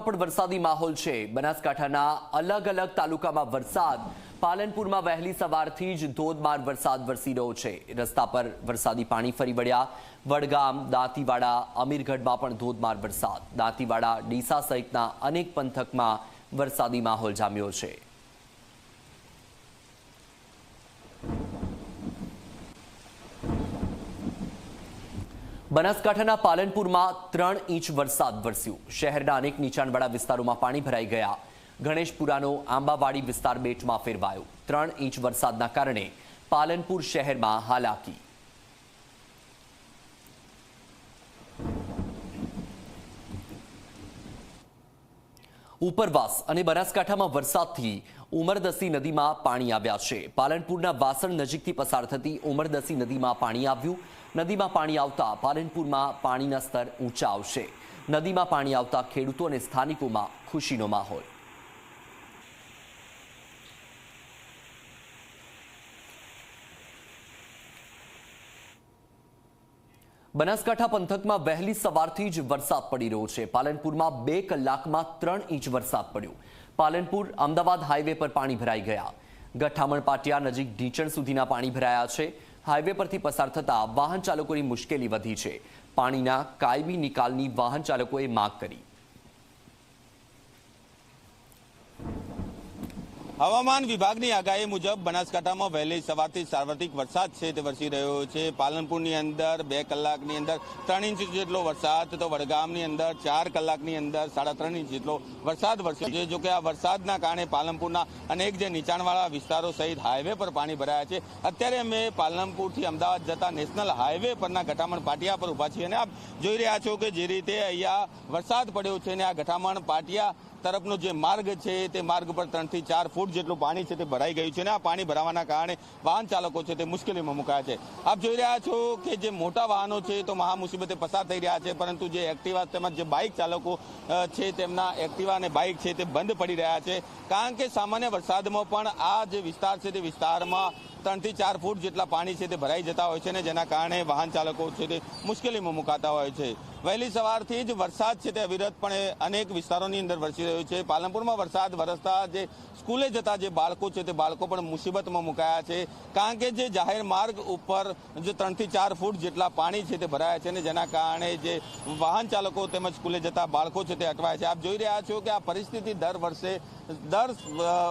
પણ વરસાદી માહોલ છે. બનાસકાંઠાના અલગ અલગ તાલુકામાં વરસાદ. પાલનપુરમાં વહેલી સવારથી જ ધોધમાર વરસાદ વરસી રહ્યો છે. રસ્તા પર વરસાદી પાણી ફરી વળ્યા. વડગામ, દાંતીવાડા, અમીરગઢમાં પણ ધોધમાર વરસાદ. દાંતીવાડા, ડીસા સહિતના અનેક પંથકમાં વરસાદી માહોલ જામ્યો છે. બનાસકાંઠાના પાલનપુરમાં ત્રણ ઇંચ વરસાદ વરસ્યો. શહેરના અનેક નીચાણવાળા વિસ્તારોમાં પાણી ભરાઈ ગયા. ગણેશપુરાનો આંબાવાડી વિસ્તાર બેટમાં ફેરવાયો. ત્રણ ઇંચ વરસાદના કારણે પાલનપુર શહેરમાં હાલાકી. ઉપરવાસ અને બનાસકાંઠામાં વરસાદથી ઉમરદસી નદીમાં પાણી આવ્યા છે. પાલનપુરના વાસણ નજીકથી પસાર થતી ઉમરદસી નદીમાં પાણી આવ્યું. નદીમાં પાણી આવતા પાલનપુરમાં પાણીના સ્તર ઊંચા આવશે. નદીમાં પાણી આવતા ખેડૂતો અને સ્થાનિકોમાં ખુશીનો માહોલ. બનાસકાંઠા પંથકમાં વહેલી સવારથી જ વરસાદ પડી રહ્યો છે. પાલનપુરમાં બે કલાકમાં ત્રણ ઇંચ વરસાદ પડ્યો. પાલનપુર, અમદાવાદ હાઈવે પર પાણી ભરાઈ ગયા. ગઠામણ પાટિયા નજીક ઢીચણ સુધીના પાણી ભરાયા છે. હાઈવે પરથી પસાર થતા વાહન ચાલકોની મુશ્કેલી વધી છે. પાણીના કાયમી નિકાલની વાહન ચાલકોએ માગ કરી. હવામાન વિભાગની આગાહી મુજબ બનાસકાંઠામાં વહેલી સવારથી સાર્વત્રિક વરસાદ છે તે વરસી રહ્યો છે. પાલનપુરની અંદર બે કલાકની અંદર ત્રણ ઇંચ જેટલો વરસાદ તો વડગામની અંદર ચાર કલાકની અંદર સાડા ત્રણ ઇંચ જેટલો વરસાદ વરસ્યો છે. જોકે આ વરસાદના કારણે પાલનપુરના અનેક જે નીચાણવાળા વિસ્તારો સહિત હાઈવે પર પાણી ભરાયા છે. અત્યારે અમે પાલનપુરથી અમદાવાદ જતા નેશનલ હાઈવે પરના ગઠામણ પાટિયા પર ઊભા છીએ અને આપ જોઈ રહ્યા છો કે જે રીતે અહીંયા વરસાદ પડ્યો છે અને આ ગઠામણ પાટિયા તરફનો જે માર્ગ છે તે માર્ગ પર ત્રણથી ચાર ફૂટ જેટલું પાણી છે તે ભરાઈ ગયું છે અને આ પાણી ભરાવાના કારણે વાહન ચાલકો છે તે મુશ્કેલીમાં મુકાયા છે. આપ જોઈ રહ્યા છો કે જે મોટા વાહનો છે તો મહા મુસીબતે પસાર થઈ રહ્યા છે, પરંતુ જે એક્ટિવા તેમજ જે બાઇક ચાલકો છે તેમના એક્ટિવા અને બાઇક છે તે બંધ પડી રહ્યા છે. કારણ કે સામાન્ય વરસાદમાં પણ આ જે વિસ્તાર છે તે વિસ્તારમાં ત્રણથી ચાર ફૂટ જેટલા પાણી છે તે ભરાઈ જતા હોય છે ને જેના કારણે વાહન ચાલકો છે તે મુશ્કેલીમાં મુકાતા હોય છે. વહેલી સવારથી જ વરસાદ છે તે અવિરતપણે અનેક વિસ્તારોની અંદર વરસી રહ્યો છે. પાલનપુરમાં વરસાદ વરસતા જે સ્કૂલે જતા જે બાળકો છે તે બાળકો પણ મુસીબતમાં મુકાયા છે. કારણ કે જે જાહેર માર્ગ ઉપર જે ત્રણથી ચાર ફૂટ જેટલા પાણી છે તે ભરાયા છે ને જેના કારણે જે વાહન ચાલકો તેમજ સ્કૂલે જતા બાળકો છે તે અટવાય છે. આપ જોઈ રહ્યા છો કે આ પરિસ્થિતિ દર વર્ષે, દર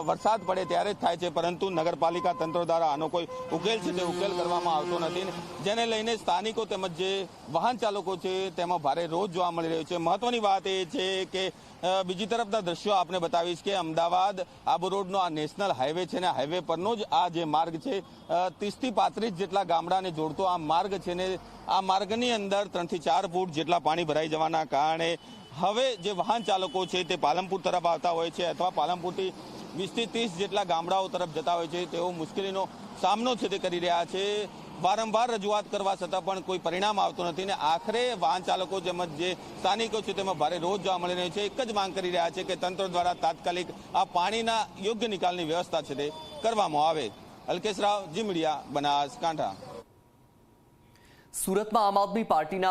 વરસાદ પડે ત્યારે જ થાય છે. પરંતુ નગરપાલિકા તંત્ર દ્વારા આનો કોઈ ઉકેલ છે? તે ઉકેલ કરવામાં આવતો નથી. જેને લઈને સ્થાનિકો તેમજ જે વાહન ચાલકો છે, તેમાં ભારે રોજ જોવા મળી રહ્યો છે. મહત્વની વાત એ છે કે બીજી તરફના દ્રશ્યો આપને બતાવીશ કે અમદાવાદ આબુ રોડનો આ નેશનલ હાઈવે છે ને હાઈવે પરનો જ આ જે માર્ગ છે ત્રીસથી પાંત્રીસ જેટલા ગામડાને જોડતો આ માર્ગ છે ને, આ માર્ગની અંદર ત્રણથી ચાર ફૂટ જેટલા પાણી ભરાઈ જવાના કારણે હવે જે વાહન ચાલકો છે તે પાલનપુર તરફ આવતા હોય છે અથવા પાલનપુરથી વીસથી ત્રીસ જેટલા ગામડાઓ તરફ જતા હોય છે, તેઓ મુશ્કેલીનો સામનો છે તે કરી રહ્યા છે. વારંવાર રજૂઆત કરવા છતાં પણ કોઈ પરિણામ આવતું નથી ને આખરે વાહન ચાલકો તેમજ જે સ્થાનિકો છે તેમાં ભારે રોજ જોવા મળી રહ્યો છે. એક જ માંગ કરી રહ્યા છે કે તંત્ર દ્વારા તાત્કાલિક આ પાણીના યોગ્ય નિકાલની વ્યવસ્થા છે તે કરવામાં આવે. અલ્કેશ રાવ, જી મીડિયા બનાસકાંઠા સુરતમાં આમ આદમી પાર્ટીના